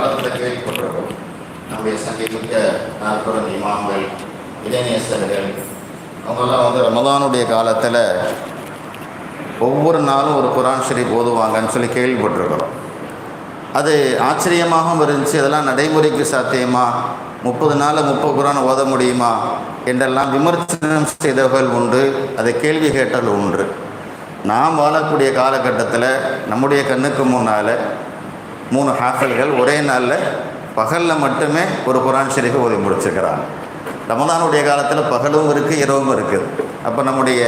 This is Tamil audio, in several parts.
காலத்தில் கேள்விப்பட்டிருக்கோம் நம்முடைய சங்கீமிக்க நாற்பது இமாம்கள் இளைஞர்கள் அவங்கெல்லாம் வந்து ரமதானுடைய காலத்தில் ஒவ்வொரு நாளும் ஒரு குரான் ஷரீப் ஓதுவாங்கன்னு சொல்லி கேள்விப்பட்டிருக்கிறோம். அது ஆச்சரியமாகவும் இருந்துச்சு. அதெல்லாம் நடைமுறைக்கு சாத்தியமா? முப்பது நாளில் முப்பது குரான் ஓத முடியுமா? என்றெல்லாம் விமர்சனம் செய்தவர்கள் உண்டு. அதை கேள்வி கேட்டல் உண்டு. நாம் வாழக்கூடிய காலகட்டத்தில் நம்முடைய கண்ணுக்கு முன்னால் மூணு ஹாஃபல்கள் ஒரே நாளில் பகலில் மட்டுமே ஒரு குரான் ஷெரீஃபை ஓதி முடிச்சுக்கிறாங்க ரமதானுடைய காலத்தில் பகலும் இருக்குது இரவும் இருக்குது அப்போ நம்முடைய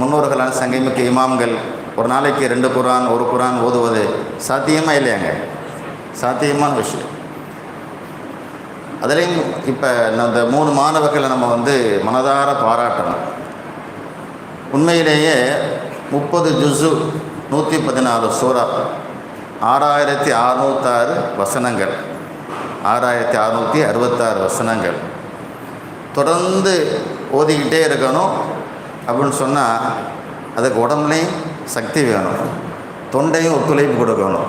முன்னோர்களான சங்கமிக்க இமாம்கள் ஒரு நாளைக்கு ரெண்டு குரான் ஒரு குரான் ஓதுவது சாத்தியமாக இல்லையாங்க? சாத்தியமான விஷயம். அதுலேயும் இப்போ அந்த மூணு மாணவர்களை நம்ம வந்து மனதார பாராட்டணும். உண்மையிலேயே முப்பது ஜுசு நூற்றி பதினாலு சூறா ஆறாயிரத்தி அறுநூத்தாறு வசனங்கள். ஆறாயிரத்தி அறுநூற்றி அறுபத்தாறு வசனங்கள். தொடர்ந்து ஓதிக்கிட்டே இருக்கணும் அப்படின்னு சொன்னால் அதுக்கு உடம்புலையும் சக்தி வேணும். தொண்டையும் ஒத்துழைப்பு கொடுக்கணும்.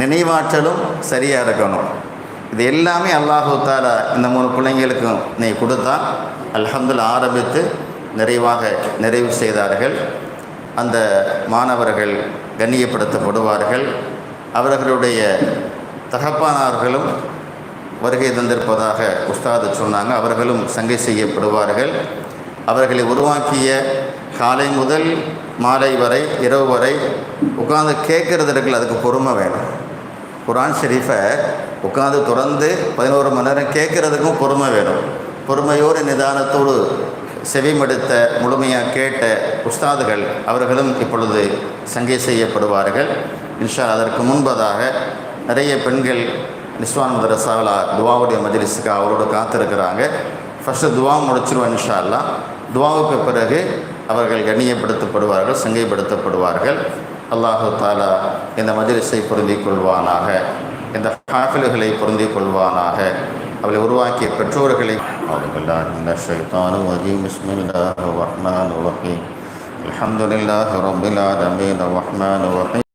நினைவாற்றலும் சரியாக இருக்கணும். இது எல்லாமே அல்லாஹு தாலா இந்த மூணு பிள்ளைங்களுக்கும் நீ கொடுத்தா அல்ஹம்துல் ஆரம்பித்து நிறைவாக நிறைவு செய்தார்கள். அந்த மாணவர்கள் கண்ணியப்படுத்தப்படுவார்கள். அவர்களுடைய தகப்பானார்களும் வருகை தந்திருப்பதாக உஸ்தாது சொன்னாங்க. அவர்களும் சங்கை செய்யப்படுவார்கள். அவர்களை உருவாக்கிய காலை முதல் மாலை வரை இரவு வரை உட்காந்து கேட்குறது இருக்குல்ல அதுக்கு பொறுமை வேணும். குரான் ஷெரீஃபை உட்காந்து தொடர்ந்து பதினோரு மணி நேரம் கேட்குறதுக்கும் பொறுமை வேணும். பொறுமையோடு நிதானத்தோடு செவிமடுத்த முழுமையாக கேட்ட உஸ்தாதுகள் அவர்களும் இப்பொழுது சங்கை செய்யப்படுவார்கள். இன்ஷா அதற்கு முன்பதாக நிறைய பெண்கள் நிஸ்வான் மதரசாவில் துவாவுடைய மஜ்லிஸுக்கு அவரோடு காத்திருக்கிறாங்க ஃபஸ்ட்டு துவா முடிச்சிருவோம் இன்ஷா அல்லா துவாவுக்கு பிறகு அவர்கள் கண்ணியப்படுத்தப்படுவார்கள் சங்கைப்படுத்தப்படுவார்கள் அல்லாஹு தாலா இந்த மஜ்லிஸை பொருந்திக் கொள்வானாக இந்த ஹாஃபில்களை பொருந்திக் கொள்வானாக அவளை உருவாக்கிய பெற்றோர்களை الحمد لله رب العالمين الرحمن الرحيم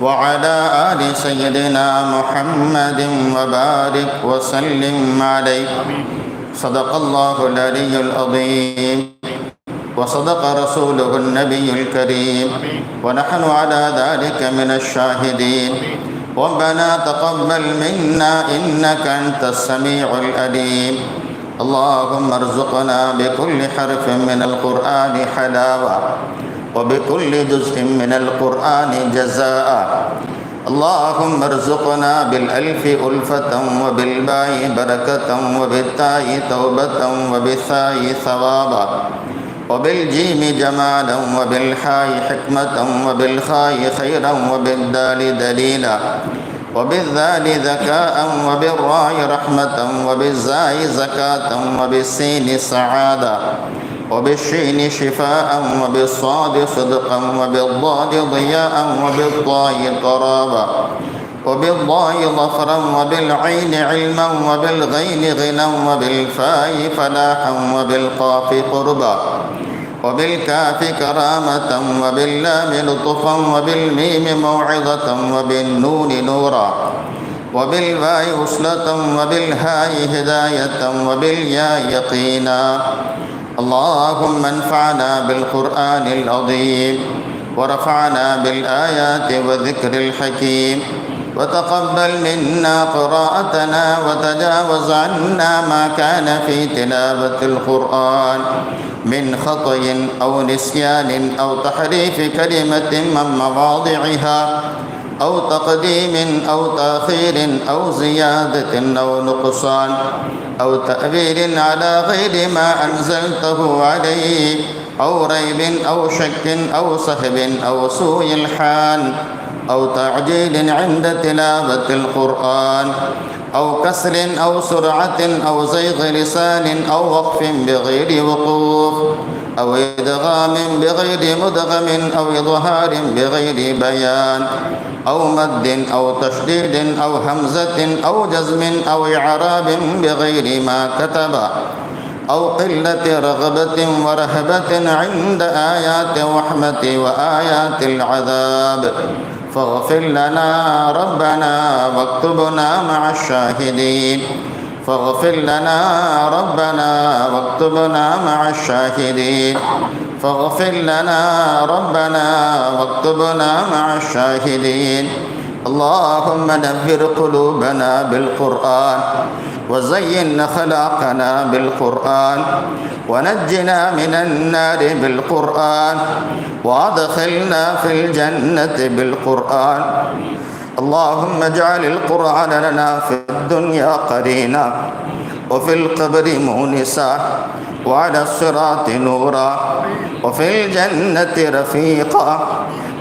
وعلى آل سيدنا محمد وبارك وسلم عليه. صدق الله العلي العظيم. وصدق رسوله النبي الكريم. ونحن على ذلك من الشاهدين. ربنا تقبل منا إنك أنت السميع العليم. اللهم ارزقنا بكل حرف من القرآن حلاوة. وبكل جزء من القرآن جزاء. اللهم ارزقنا بالألف ألفة وبالباء بركة وبالتاء توبة وبالثاء ثوابا. وبالجيم جمالا وبالحاء حكمة وبالخاء خيرا وبالدال دليلا. وبالذال ذكاء وبالراء رحمة وبالزاء زكاة وبالسين سعادة. وبالشين شفاء وبالصاد صدقا وبالضاد ضياء وبالطاء قرابا وبالضاء ظفرا وبالعين علما وبالغين غنى وبالفاء فلاحا وبالقاف قربا وبالكاف كرامة وباللام لطفا وبالميم موعظة وبالنون نورا وبالباء وصلة وبالهاء هداية وبالياء يقينا اللهم انفعنا بالقرآن العظيم ورفعنا بالآيات والذكر الحكيم وتقبل منا قراءتنا وتجاوز عنا ما كان في تلاوة القرآن من خطأ أو نسيان أو تحريف كلمة من مواضعها أو تقديم أو تأخير أو زيادة أو نقصان. أو تأويل على غير ما أنزلته عليه أو ريب أو شك أو سهب أو سوء الحال أو تعجيل عند تلاوة القرآن أو كسر أو سرعة أو زيغ لسان أو وقف بغير وقوف. أو إدغام بغير مدغم أو إظهار بغير بيان أو مد أو تشديد أو همزة أو جزم أو إعراب بغير ما كتب أو قلة رغبة ورهبة عند آيات الرحمة وآيات العذاب فاغفر لنا ربنا واكتبنا مع الشاهدين فاغفر لنا ربنا واكتبنا مع الشاهدين. فاغفر لنا ربنا واكتبنا مع الشاهدين. اللهم نفر قلوبنا بالقرآن وزين خلاقنا بالقرآن ونجنا من النار بالقرآن وأدخلنا في الجنة بالقرآن. اللهم اجعل القرآن لنا في الدنيا قرينا وفي القبر مونسا وعلى الصراط نورا وفي الجنة رفيقا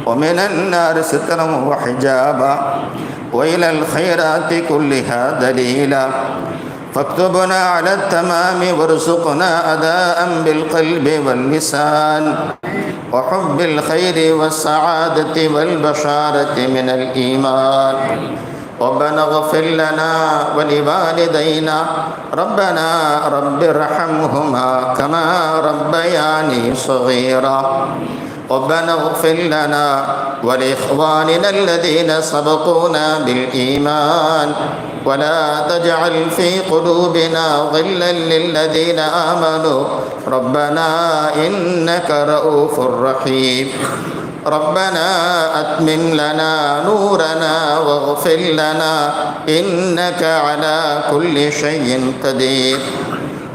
ومن النار سترا وحجابا وإلى الخيرات كلها دليلا فاكتبنا على التمام وارزقنا أداء بالقلب واللسان وحب الخير والسعادة والبشارة من الإيمان. ربنا اغفر لنا ولوالدينا. ربنا رب ارحمهما كما ربياني صغيرا. ربنا اغفر لنا ولإخواننا الذين سبقونا بالإيمان. ولا تجعل في قلوبنا غلا للذين آمنوا. ربنا إنك رؤوف رحيم. ربنا أتمم لنا نورنا واغفر لنا إنك على كل شيء قدير.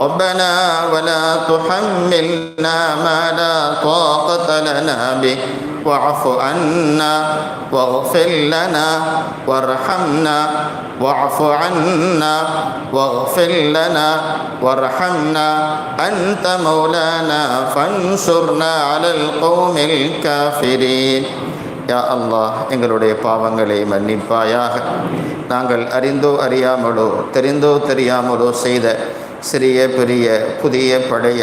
ربنا ولا تحملنا ما لا طاقة لنا به واعف عنا واغفر لنا وارحمنا واعف عنا واغفر لنا وارحمنا أنت مولانا فانصرنا على القوم الكافرين யா அல்லாஹ் எங்களுடைய பாவங்களை மன்னிப்பாயாக நாங்கள் அறிந்தோ அறியாமலோ தெரிந்தோ தெரியாமலோ செய்த சிறிய பெரிய புதிய பழைய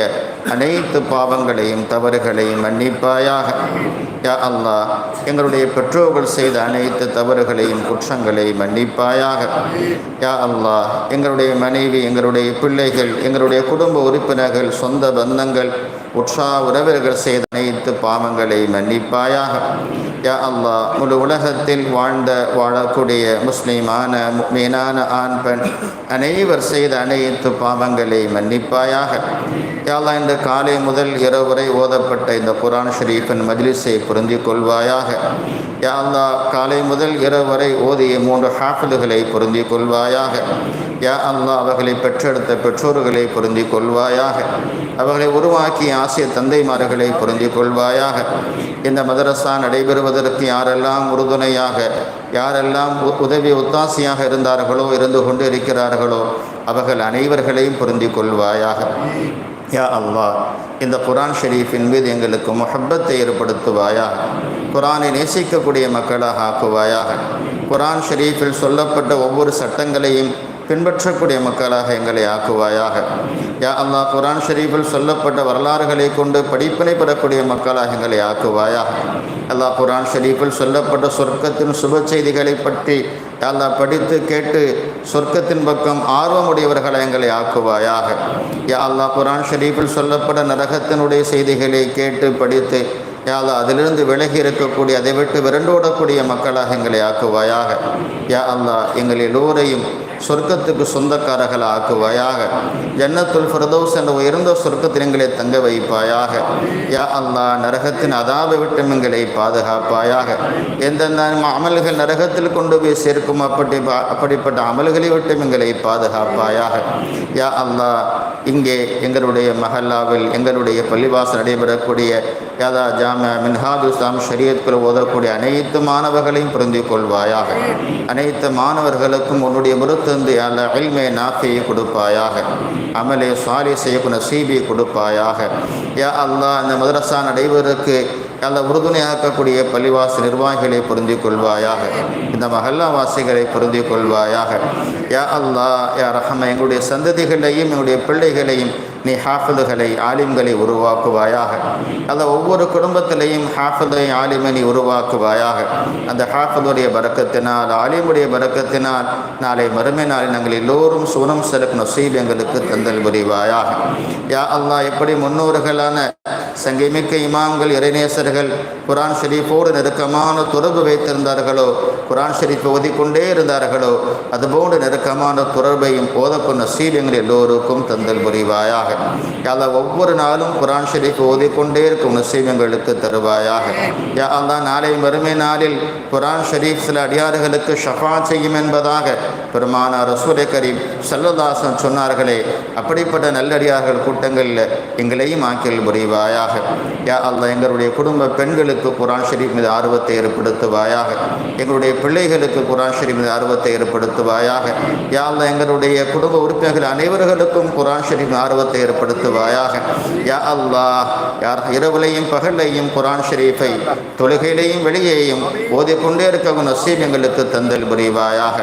அனைத்து பாவங்களையும் தவறுகளையும் மன்னிப்பாயாக. யா அல்லாஹ் எங்களுடைய பெற்றோர்கள் செய்த அனைத்து தவறுகளையும் குற்றங்களை மன்னிப்பாயாக. யா அல்லாஹ் எங்களுடைய மனைவி எங்களுடைய பிள்ளைகள் எங்களுடைய குடும்ப உறுப்பினர்கள் சொந்த பந்தங்கள் உற்சாக உறவினர்கள் செய்த அனைத்து பாவங்களை மன்னிப்பாயாக. யா அல்லா முழு உலகத்தில் வாழ்ந்த வாழக்கூடிய முஸ்லீமான மீனான ஆண் பெண் அனைவர் செய்த அனைத்து பாவங்களை மன்னிப்பாயாக யாழ்லா இந்த காலை முதல் இரவு வரை ஓதப்பட்ட இந்த குரான் ஷரீஃபின் மஜ்லிஸை புரிந்து கொள்வாயாக யா காலை முதல் இரவு வரை ஓதிய மூன்று ஹாஃபில்களை புரிந்து கொள்வாயாக யா அல்லா அவர்களை பெற்றெடுத்த பெற்றோர்களை பொருந்தி கொள்வாயாக அவர்களை உருவாக்கிய ஆசிய தந்தைமார்களை பொருந்தி கொள்வாயாக இந்த மதரசா நடைபெறுவது நடைபெறுவதற்கு யாரெல்லாம் உறுதுணையாக யாரெல்லாம் உதவி ஒத்தாசையாக இருந்தார்களோ இருந்து கொண்டு இருக்கிறார்களோ அவர்கள் அனைவர்களையும் பொருந்தி கொள்வாயாக. யா அல்லா இந்த குரான் ஷெரீஃபின் மீது எங்களுக்கு முஹப்பத்தை ஏற்படுத்துவாயாக. குரானை நேசிக்கக்கூடிய மக்களாக ஆக்குவாயாக. குரான் ஷெரீஃபில் சொல்லப்பட்ட ஒவ்வொரு சட்டங்களையும் பின்பற்றக்கூடிய மக்களாக எங்களை ஆக்குவாயாக. யா அல்லாஹ் குரான் ஷெரீஃபில் சொல்லப்பட்ட வரலாறுகளை கொண்டு படிப்பினை பெறக்கூடிய மக்களாக எங்களை ஆக்குவாயாக. அல்லாஹ் குரான் ஷெரீஃபில் சொல்லப்பட்ட சொர்க்கத்தின் சுப செய்திகளை பற்றி அல்லா படித்து கேட்டு சொர்க்கத்தின் பக்கம் ஆர்வமுடையவர்களை எங்களை ஆக்குவாயாக. யா அல்லாஹ் குரான் ஷெரீஃபில் சொல்லப்பட்ட நரகத்தினுடைய செய்திகளை கேட்டு படித்து யா அதிலிருந்து விலகி இருக்கக்கூடிய அதை விட்டு விரண்டோடக்கூடிய மக்களாக எங்களை ஆக்குவாயாக. யா அல்லா எங்கள் எல்லோரையும் சொர்க்கத்துக்கு சொந்தக்காரர்கள் ஆக்குவாயாக. ஜன்னத்துல் ஃபிரதோஸ் என்ற உயர்ந்த சொர்க்கத்தில் எங்களை தங்க வைப்பாயாக. யா அல்லா நரகத்தின் அதாவை விட்டும் எங்களை பாதுகாப்பாயாக. எந்தெந்த அமல்கள் நரகத்தில் கொண்டு போய் சேர்க்கும் அப்படி அப்படிப்பட்ட அமல்களை விட்டும் எங்களை பாதுகாப்பாயாக. யா அல்லா இங்கே எங்களுடைய மஹல்லாவில் எங்களுடைய பள்ளிவாசல் நடைபெறக்கூடிய யாதா ஜாமியா மின்ஹாது இஸ்லாம் ஷரியத்குள் ஓதக்கூடிய அனைத்து மாணவர்களையும் புரிந்து கொள்வாயாக. அனைத்து மாணவர்களுக்கும் உன்னுடைய முருத்தந்து அல்ல அல்மே நாக்கையை கொடுப்பாயாக. அமலே சாலி செய்யக்கூடிய நசீபி கொடுப்பாயாக. யா அல்லாஹ் இந்த மதரசா நடைபெறக்கு அல்ல உறுதுணையாக்கக்கூடிய பள்ளிவாசி நிர்வாகிகளை புரிந்து கொள்வாயாக. இந்த மஹல்லாவாசிகளை புரிந்து கொள்வாயாக. யா அல்லாஹ் யா ரஹம எங்களுடைய சந்ததிகளையும் எங்களுடைய பிள்ளைகளையும் நீ ஹாஃபிதுகளை ஆலிம்களை உருவாக்குவாயாக. அந்த ஒவ்வொரு குடும்பத்திலையும் ஹாஃபிதை ஆலிமை நீ உருவாக்குவாயாக. அந்த ஹாஃபிதுடைய பறக்கத்தினால் ஆலிமுடைய பறக்கத்தினால் நாளை மறுமை நாளில் நாங்கள் எல்லோரும் சுனம் செலுக்கு நசீப் எங்களுக்கு தந்தல் புரிவாயாக. யா அல்லா எப்படி முன்னோர்களான சங்கைமிக்க இமாம்கள் இறைநேசர்கள் குரான் ஷெரீஃபோடு நெருக்கமான தொடர்பு வைத்திருந்தார்களோ குரான் ஷெரீஃப் ஓதிக்கொண்டே இருந்தார்களோ அதுபோன்று நெருக்கமான தொடர்பையும் ஓதக்கும் சீரியங்கள் எல்லோருக்கும் தந்தல் புரிவாயாக. யாதா ஒவ்வொரு நாளும் குரான் ஷெரீஃப் ஓதிக்கொண்டே இருக்கும் நசீப் எங்களுக்கு தருவாயாக. யா அல்லா நாளை மறுமை நாளில் குரான் ஷெரீஃப் சில அடியார்களுக்கு ஷஃபா செய்யும் என்பதாக பெருமான ரசூலை கரீம் செல்லதாசன் சொன்னார்களே அப்படிப்பட்ட நல்லடியார்கள் கூட்டங்களில் எங்களையும் ஆக்கில் புரிவாயாக. யா அல்லா எங்களுடைய குடும்ப பெண்களுக்கு குரான் ஷெரீப் மீது ஆர்வத்தை ஏற்படுத்துவாயாக. எங்களுடைய பிள்ளைகளுக்கு குரான் ஷெரீப் மீது ஆர்வத்தை ஏற்படுத்துவாயாக. யா அல்லா எங்களுடைய குடும்ப உறுப்பினர்கள் அனைவர்களுக்கும் குரான் ஷெரீப் ஆர்வத்தை ஏற்படுத்துவாயாக. யா அல்லா யார் இரவுலையும் பகலையும் குரான் ஷெரீஃபை தொழுகையிலையும் வெளியேயும் ஓதிக்கொண்டே இருக்கவும் நசீப் எங்களுக்கு தந்தல் புரிவாயாக.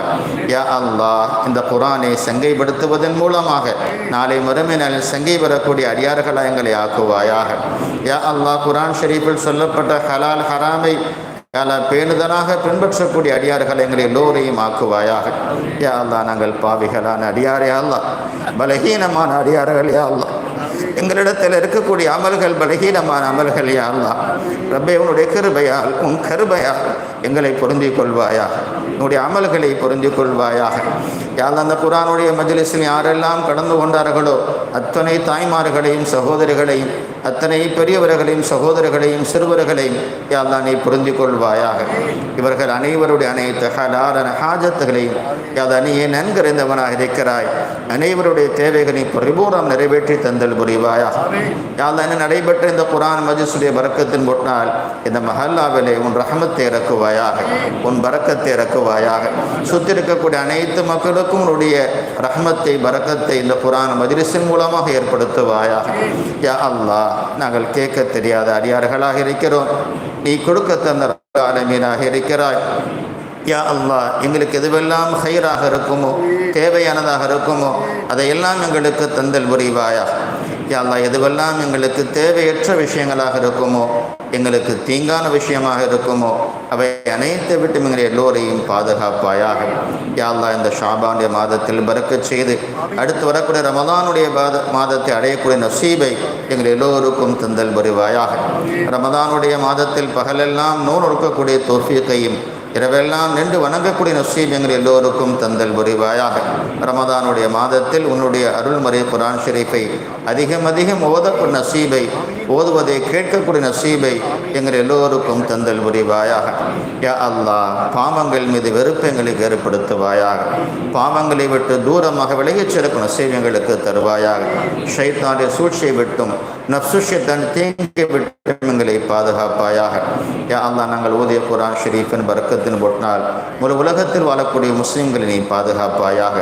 யா அல்லா இந்த குரானை சங்கைப்படுத்துவதன் மூலமாக நாளை மறுமை நாளில் சங்கை பெறக்கூடிய அடியார்களாக எங்களை ஆக்குவாயாக. யா அல்லா குரான் ஷெரீஃபில் சொல்லப்பட்ட ஹலால் ஹராமை யாலா பேணுதலாக பின்பற்றக்கூடிய அடியார்கள் எங்களை எல்லோரையும் ஆக்குவாயாக. யா நாங்கள் பாவிகளான அடியாரே அல்லாஹ். பலகீனமான அடியார்கள் யா எங்களிடத்தில் இருக்கக்கூடிய அமல்கள் பலகீனமான அமல்கள் யா ரப்பே உன்னுடைய கிருபையால் உன் கருபையால் எங்களை பொருந்திக் கொள்வாயாக. உன்னுடைய அமல்களை பொருந்திக் கொள்வாயாக. யாழ் அந்த குரானுடைய மஜ்லிஸில் யாரெல்லாம் கடந்து கொண்டார்களோ அத்தனை தாய்மார்களையும் சகோதரிகளையும் அத்தனை பெரியவர்களையும் சகோதரர்களையும் சிறுவர்களையும் யாழ்லா நீ புரிந்து கொள்வாயாக. இவர்கள் அனைவருடைய அனைத்து ஹலாலான ஹாஜத்துகளையும் நீ ஏன் நன்கறிந்தவனாக இருக்கிறாய். அனைவருடைய தேவைகளை பரிபூர்ணம் நிறைவேற்றி தந்தல் புரிவாயாக. யாழ்லா என்ன நடைபெற்ற இந்த குரான் மஜிசுடைய பறக்கத்தின் பொட்டால் இந்த மஹல்லாவிலே உன் ரஹமத்தை இறக்குவாயாக உன் பறக்கத்தை இறக்குவாயாக. சுற்றி இருக்கக்கூடிய அனைத்து மக்களுக்கும் உன்னுடைய ரஹமத்தை பறக்கத்தை இந்த குரான் மஜிரிசின் மூலமாக ஏற்படுத்துவாயாக. யா அல்லாஹ் நாங்கள் கேட்க தெரியாத அடியார்களாக இருக்கிறோம். நீ கொடுக்க தந்த ஆலமீனாக இருக்கிறாய். யா அல்லா எங்களுக்கு எதுவெல்லாம் ஹைராக இருக்குமோ தேவையானதாக இருக்குமோ அதையெல்லாம் எங்களுக்கு தந்தல் புரிவாயா யாழ்லா எதுவெல்லாம் எங்களுக்கு தேவையற்ற விஷயங்களாக இருக்குமோ எங்களுக்கு தீங்கான விஷயமாக இருக்குமோ அவை அனைத்து விட்டும் எங்களை எல்லோரையும் பாதுகாப்பாயாக. யாழ்லா இந்த ஷாபானுடைய மாதத்தில் பறக்க செய்து அடுத்து வரக்கூடிய ரமதானுடைய பாத மாதத்தை அடையக்கூடிய நசீபை எங்கள் எல்லோருக்கும் தந்தல் புரிவாயாக. ரமதானுடைய மாதத்தில் பகலெல்லாம் நூல் இருக்கக்கூடிய தோஃபியத்தையும் இரவெல்லாம் நின்று வணங்கக்கூடிய நசீப் எங்கள் எல்லோருக்கும் தந்தல் புரிவாயாக. ரமதானுடைய மாதத்தில் உன்னுடைய அருள்மறை குரான் ஷெரீஃபை அதிகம் அதிகம் ஓதக்கூடிய நசீபை ஓதுவதை கேட்கக்கூடிய நசீபை எங்கள் எல்லோருக்கும் தந்தல் புரிவாயாக. யா அல்லாஹ் பாவங்கள் மீது வெறுப்பு எங்களுக்கு ஏற்படுத்துவாயாக. பாவங்களை விட்டு தூரமாக விலகிச் சிறக்கும் நசீப் எங்களுக்கு தருவாயாக. ஷைத்தானுடைய சூழ்ச்சியை விட்டும் நப்சுஷத்தன் தீங்கி விட்டும் எங்களை பாதுகாப்பாயாக. யா அல்லா நாங்கள் ஊதிய குரான் ஷெரீஃபின் வர்க்கத்தின் ஒட்டினால் முழு உலகத்தில் வாழக்கூடிய முஸ்லீம்களை நீ பாதுகாப்பாயாக.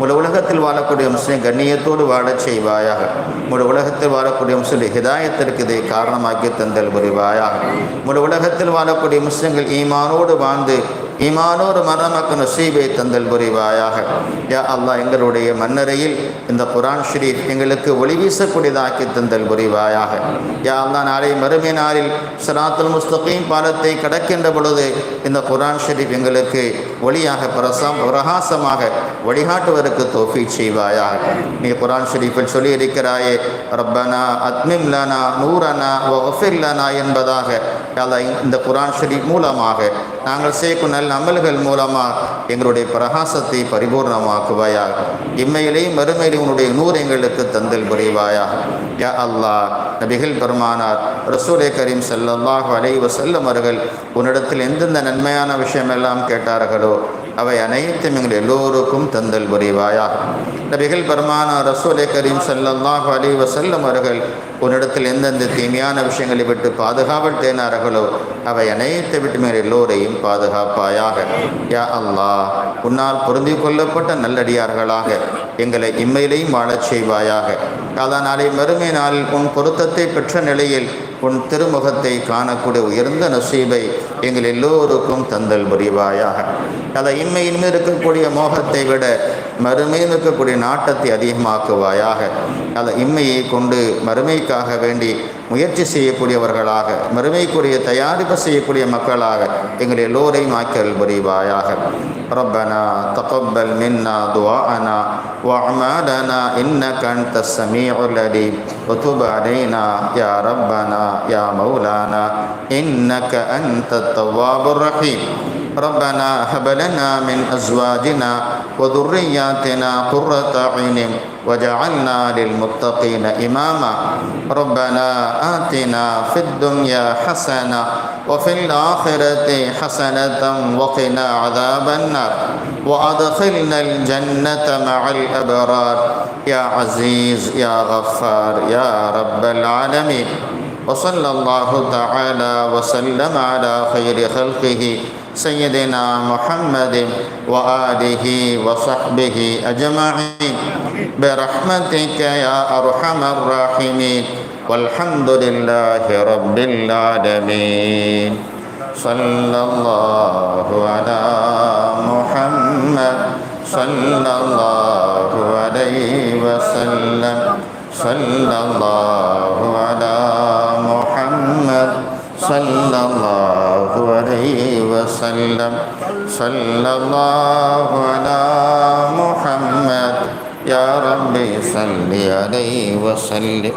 முழு உலகத்தில் வாழக்கூடிய முஸ்லீம் கண்ணியத்தோடு வாழச் செய்வாயாக. முழு உலகத்தில் வாழக்கூடிய முஸ்லீம் ஹிதாயத்திற்கு இதை காரணமாக்கி தந்தல் புரிவாயாக. முழு உலகத்தில் வாழக்கூடிய முஸ்லீம்கள் ஈமானோடு வாழ்ந்து ஈமானோடு மரணமக்கு நசீபை தந்தல் புரிவாயாக. யா அல்லாஹ் எங்களுடைய மன்னரையில் இந்த குரான் ஷரீஃப் எங்களுக்கு ஒளி வீசக்கூடியதாக்கி தந்தல் புரிவாயாக. யா அல்லா நாளை மறுமை நாளில் சலாத்துல் முஸ்தகீம் பாலத்தை கடக்கின்ற பொழுது இந்த குரான் ஷரீஃப் எங்களுக்கு ஒளியாக பிரசாம் பிரகாசமாக வழிகாட்டுவதற்கு தோஃபி செய்வாயாக. நீ குரான் ஷெரீஃபில் சொல்லியிருக்கிறாயே ரப்பனா அத்மிம் லனா நூரனா வஃபிர் லனா என்பதாக. இந்த குரான் ஷரீஃப் மூலமாக நாங்கள் செய்யக்கும் நல்ல அமல்கள் மூலமாக எங்களுடைய பிரகாசத்தை பரிபூர்ணமாக்குவாயாக. இம்மையிலேயும் மறுமையிலேயும் உன்னுடைய நூறு எங்களுக்கு தந்தல் புரிவாயாக. யா அல்லாஹ் நபிகள் பெருமானார் ரசூலே கரீம் செல்லல்லாஹ் அலைஹி வஸல்லம் அவர்கள் உன்னிடத்தில் எந்தெந்த நன்மையான விஷயமெல்லாம் கேட்டார்களோ அவை அனைத்தும் எங்கள் எல்லோருக்கும் தந்தல் புரிவாயாக. நபிகள் பெருமான ரசூலே கரீம் ஸல்லல்லாஹு அலி வசல்லம் அவர்கள் உன்னிடத்தில் எந்தெந்த தீமையான விஷயங்களை விட்டு பாதுகாவல் தேனார்களோ அவை அனைத்து விட்டு எங்கள் எல்லோரையும் பாதுகாப்பாயாக. யா அல்லா உன்னால் பொருந்தி கொள்ளப்பட்ட நல்லடியார்களாக எங்களை இம்மையிலையும் வாழச் செய்வாயாக. அதான் நாளை மறுமை நாளில் உன் பொருத்தத்தை பெற்ற நிலையில் உன் திருமுகத்தை காணக்கூடிய உயர்ந்த நசீபை எங்கள் எல்லோருக்கும் தந்தல் புரிவாயாக. அதை இம்மையின் மீது இருக்கக்கூடிய மோகத்தை விட மறுமையில் இருக்கக்கூடிய நாட்டத்தை அதிகமாக்குவாயாக அதை இம்மையை கொண்டு மறுமைக்காக வேண்டி முயற்சி செய்யக்கூடியவர்களாக மறுமைக்குரிய தயாரிப்பு செய்யக்கூடிய மக்களாக எங்கள் எல்லோரையும் ஆக்கல் புரிவாயாக ربنا تقبل منا دعاءنا وأعمالنا إنك أنت السميع العليم وتب علينا يا ربنا يا مولانا إنك أنت التواب الرحيم ربنا هب لنا من أزواجنا وذرياتنا قرة عين وجعلنا للمتقين إماما. ربنا آتنا في الدنيا حسنة وفي الآخرة حسنة وقنا عذاب النار. وأدخلنا الجنة مع الأبرار. يا عزيز يا غفار يا رب العالمين. وصلى الله تعالى وسلم على خير خلقه سيدنا محمد وآله وصحبه أجمعين. برحمتك يا أرحم الراحمين. والحمد لله رب العالمين. صلى الله على محمد. صلى الله عليه وسلم. صلى الله على محمد. صلى الله عليه وسلم صلى الله على محمد يا ربي صل عليه وسلم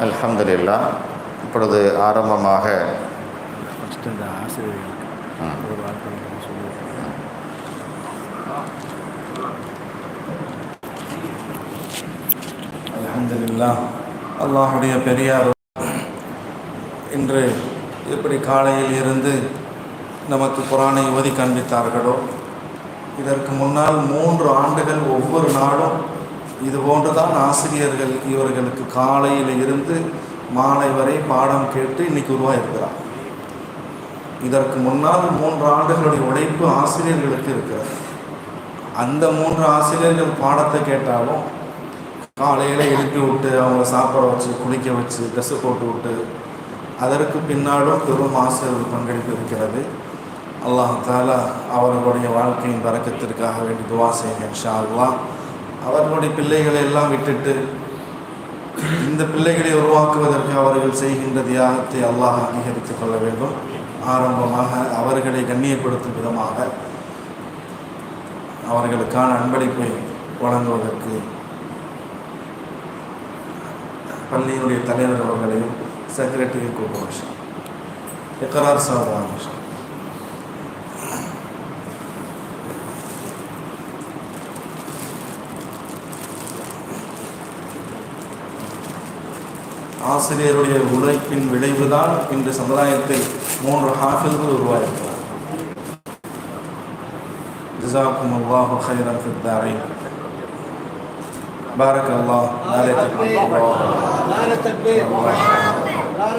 الحمد لله இப்பொழுது ஆரம்பமாக ஃபஸ்ட்டு இந்த ஆசிரியர்களுக்கு இன்று எப்படி காலையில் இருந்து நமக்கு குரானை ஓதி காண்பித்தார்களோ இதற்கு முன்னால் மூன்று ஆண்டுகள் ஒவ்வொரு நாளும் இது போன்றுதான் ஆசிரியர்கள் இவர்களுக்கு காலையில் இருந்து மாலை வரை பாடம் கேட்டு இன்னைக்கு உருவாயிருக்கிறார். இதற்கு முன்னால் மூன்று ஆண்டுகளுடைய உழைப்பு ஆசிரியர்களுக்கு இருக்கிறது. அந்த மூன்று ஆசிரியர்கள் பாடத்தை கேட்டாலும் காலையில் எழுப்பி விட்டு அவங்கள சாப்பிட வச்சு குளிக்க வச்சு ட்ரெஸ்ஸு போட்டு விட்டு அதற்கு பின்னாலும் பெரும் ஆசிரியர்கள் பங்களிப்பு இருக்கிறது. அல்லாஹ் தாலா அவர்களுடைய வாழ்க்கையின் பறக்கத்திற்காக வேண்டி துவா செய்யுங்க இன்ஷா அவர்களுடைய பிள்ளைகளை எல்லாம் விட்டுட்டு இந்த பிள்ளைகளை உருவாக்குவதற்கு அவர்கள் செய்கின்ற தியாகத்தை அல்லாஹ் அங்கீகரித்துக் கொள்ள வேண்டும். ஆரம்பமாக அவர்களை கண்ணியப்படுத்தும் விதமாக அவர்களுக்கான அன்பளிப்பை வழங்குவதற்கு பள்ளியினுடைய தலைவர் அவர்களையும் സെക്രട്ടറി കോർപ്പറേഷൻ ഇഖറാർ സാബ് ஆசிரியருடைய உழைப்பின் விளைவுதான் இன்று சமுதாயத்தில் மூன்று ஹாஃபில்கள் உருவாயிருக்கிறார் ஜிசாக்கும் அல்லாஹு பாரக் அல்லாஹ் நாளை نعم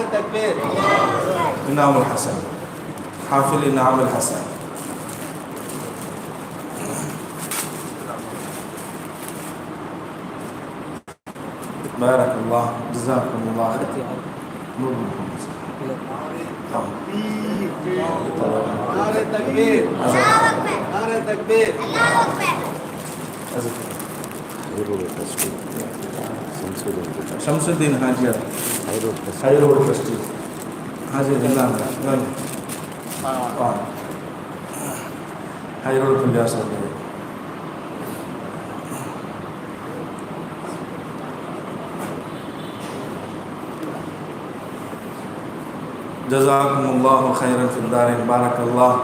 انعام الحسن حافل انعام الحسن بارك الله جزاكم الله خير. نور نعرہ التكبير. نعرہ التكبير. الله أكبر. شمسدین حاجی ہائی روڈ ٹرسٹی حاجی ہائی روڈ پنجاب سر جزاکم اللہ خیر فی الدار بارک اللہ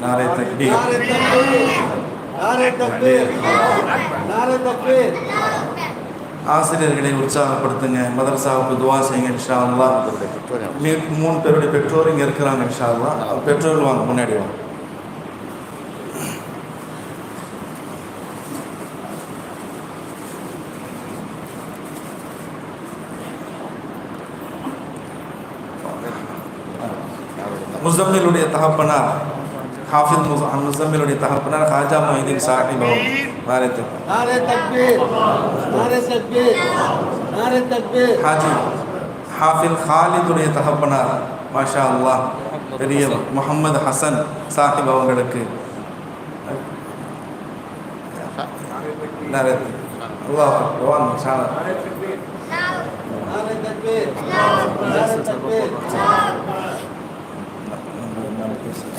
نعرہ تکبیر نعرہ تکبیر نعرہ تکبیر ஆசிரியர்களை உற்சாகப்படுத்துங்க. மதரசாவுக்கு துவா செய்யுங்க இன்ஷா அல்லாஹ் மீ- மூணு பேருடைய பெற்றோர் இங்கே இருக்கிறாங்க இன்ஷா அல்லாஹ் பெற்றோர்கள் வாங்க முன்னாடி வாங்க. முசம்மிலுடைய தகப்பனார் হাফিজ মুজাম্মিল উনি তাহার আপনার খাজা মহিদিন সাহিব নারে তাকবীর নারে তাকবীর নারে তাকবীর হাজি হাফিল খালিদ উনি তাহার আপনার মাশা আল্লাহ பெரிய முகமது ஹசன் சாஹிப் அவங்களுக்கு அல்லாஹ் பகவான் சாண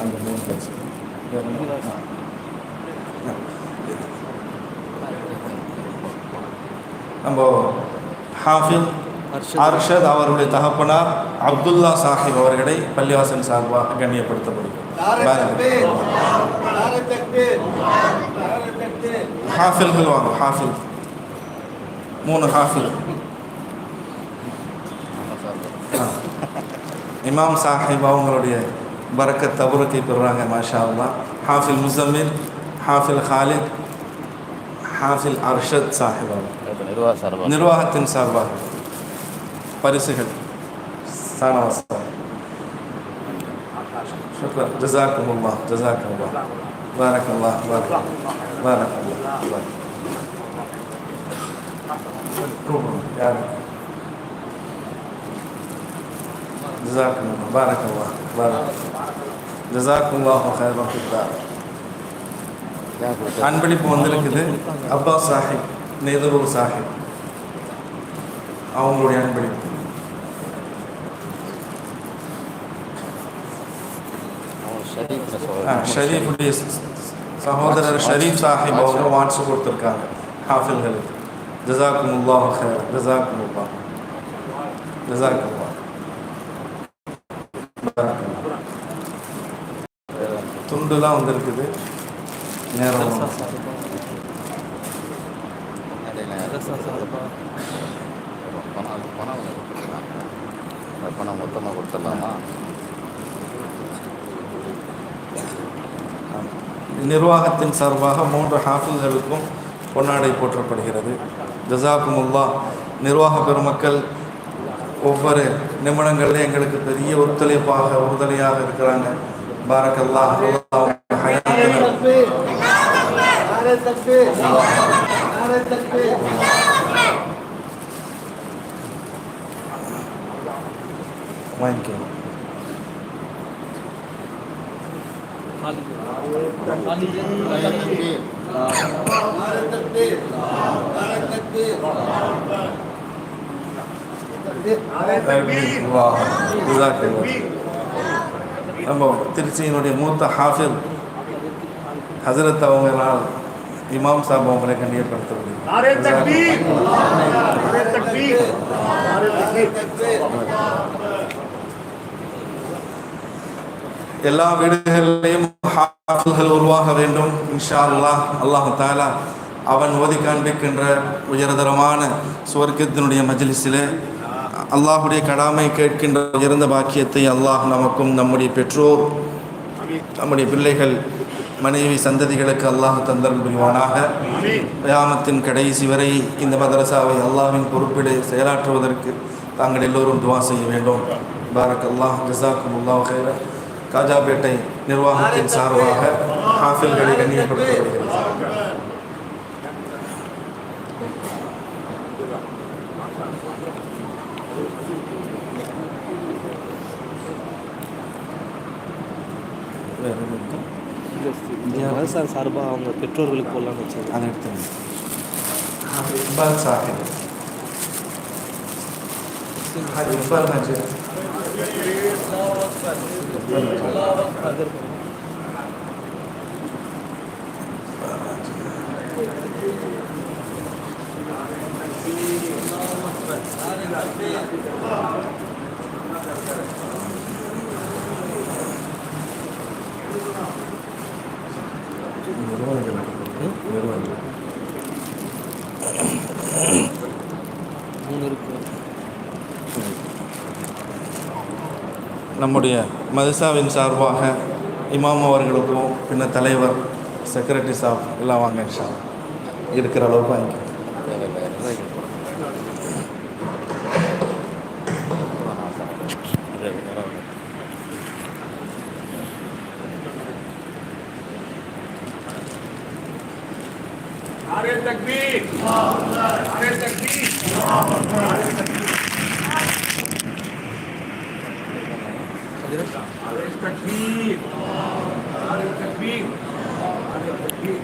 அந்த மூணு பேசு நம்ம ஹாஃபில் அர்ஷத். அவருடைய தகப்பனார் அப்துல்லா சாஹிப் அவர்களை பள்ளிவாசன் சார்பாக கண்ணியப்படுத்தப்படுகிறது ஹாஃபில்கள் ஹாஃபில் மூணு ஹாஃபில். இமாம் சாஹிப் அவங்களுடைய بركة تبركة بالراحة ما شاء الله. حافل مزمل حافل خالد حافل أرشد صاحب نرواها నిర్వాహత్యం సార్వా పరిశీలన స్థానం వస్తారు شكرا. جزاكم الله جزاكم الله. بارك الله بارك الله بارك الله. بارك الله يا رب. جزاكم الله بارك الله بارك جزاكم الله خيرا في الدار அன்பளிப்பு வந்திருக்குது அப்பா சாஹிப் நெய்தரூர் சாஹிப் அவங்களுடைய அன்பளிப்பு ஆ, ஷரீஃபுடைய ஸ்- சகோதரர் ஷரீஃப் சாஹிப் அவங்க வாட்ஸ்அப் கொடுத்துருக்காங்க ஹாஃபில்களுக்கு ஜசாக்கும் உல்லாஹ் ஹேர் ஜசாக்கும் உல்லா ஜசாக்கும் உல்லா துண்டுலாம் வந்திருக்குது. நேரம் பணம் பணம் கொடுத்துடலாம் பணம் மொத்தமாக கொடுத்துடலாமா? நிர்வாகத்தின் சார்பாக மூன்று ஹாஃபில்களுக்கும் பொன்னாடை போற்றப்படுகிறது. ஜசாக்குமுல்லா நிர்வாக பெருமக்கள் ஒவ்வொரு நிமிடங்களிலும் எங்களுக்கு பெரிய ஒத்துழைப்பாக உறுதுணையாக இருக்கிறாங்க. பாரக்கல்லா நம்ம திருச்சியினுடைய மூத்த ஹாஃபில் ஹசரத் அவங்களால் இமாம் சாப் அவங்களை கண்ணியப்படுத்தப்படுகிறது नारे எல்லா வீடுகளிலையும் ஹாஃபில்கள் உருவாக வேண்டும். இன்ஷா அல்லாஹ் அல்லாஹ் தாலா அவன் ஓதி காண்பிக்கின்ற உயர்தரமான சுவர்க்கத்தினுடைய மஜ்லிஸிலே அல்லாஹுடைய கடாமை கேட்கின்ற உயர்ந்த பாக்கியத்தை அல்லாஹ் நமக்கும் நம்முடைய பெற்றோர் நம்முடைய பிள்ளைகள் மனைவி சந்ததிகளுக்கு அல்லாஹ் தந்தல் புரிவானாக. கயாமத்தின் கடைசி வரை இந்த மதரசாவை அல்லாஹ்வின் பொறுப்பிலே செயலாற்றுவதற்கு தாங்கள் எல்லோரும் துவா செய்ய வேண்டும். பாரக் அல்லாஹ் ஜசாக்கும் அல்லாஹ் ஹைர காஜாபேட்டை நிர்வாகத்தின் சார்பாக ஹாஃபில்களை கண்ணியப்படுத்தப்படுகிறது வேறு எதுவும் இருக்கா? அரசாங்க சார்பாக அவங்க பெற்றோர்களுக்கு போடலான்னு வச்சாங்க அதை எடுத்துங்க ஹாஃபிஸ் இக்பால் 내려가는 게 맞을 것 같아요. நம்முடைய மதசாவின் சார்பாக இமாம் அவர்களுக்கும் பின்ன தலைவர் செக்ரட்டரி சாப் எல்லாம் வாங்க சார் இருக்கிற அளவுக்கு வாங்கி التكبير على التكبير على التكبير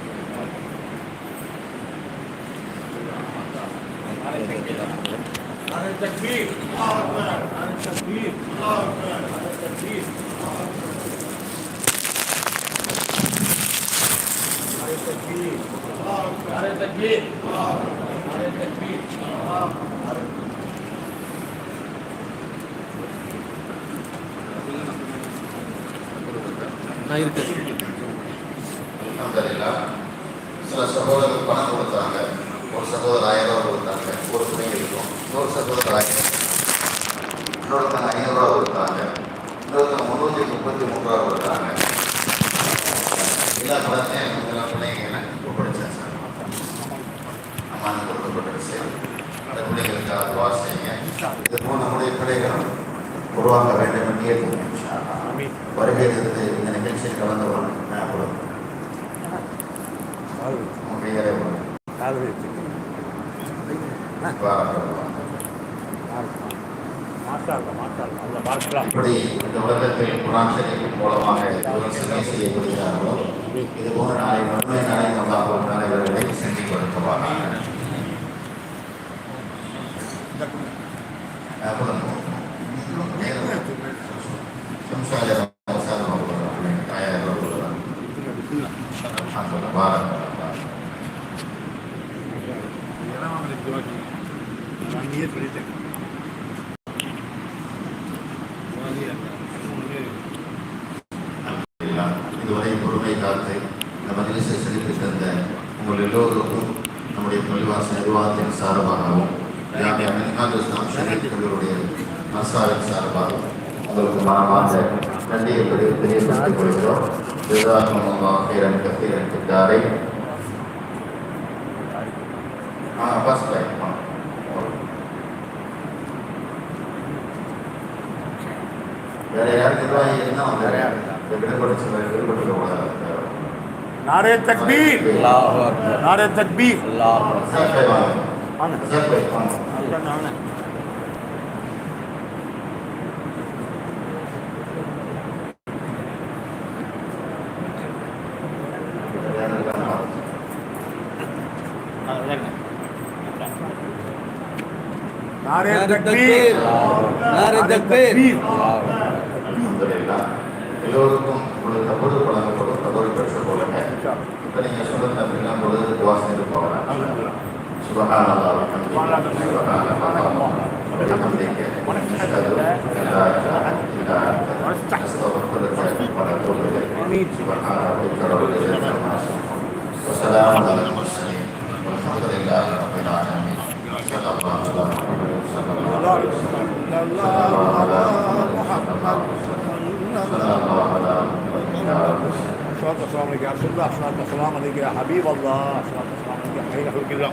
على التكبير على التكبير الله اكبر على التكبير الله اكبر على التكبير على التكبير على التكبير 入れてる பார்க்கலாம். இந்த உலகத்தில் குணாசரிகள் மூலமாக செய்யப்படுகிறார்களோ இது போன்ற நாளை நாளை நல்லாக ஒரு நாளை இவர்களை செஞ்சுப்படுத்துவார்கள் நீர் பண்ணிட்டேன் மசாரின் சார்பாக உங்களுக்கு மனமாக நன்றியை பதிவு தெரியப்படுத்திக் கொள்கிறோம். ஜிதாத்மீரன் கபீரன் கிட்டாரை ஃபர்ஸ்ட் லைன் கூடாது. नारे तकबीर नारे तकबीर अल्लाह नारे तकबीर नारे तकबीर எல்லோருக்கும் கொடுத்த பொது வழங்கப்படும் கல்லூரி பெற்ற போலங்க இப்போ நீங்கள் சொல்லுங்க அப்படின்னா பொழுது துவா செய்து போகலாம் சுபகானல்லா சுபகான கடவுள் வசலாம் வசலாம் الله صلى الله على محمد صلى الله على محمد صلاة والسلام عليك يا رسول الله صلاة والسلام عليك يا حبيب الله صلاة والسلام عليك خير خلق الله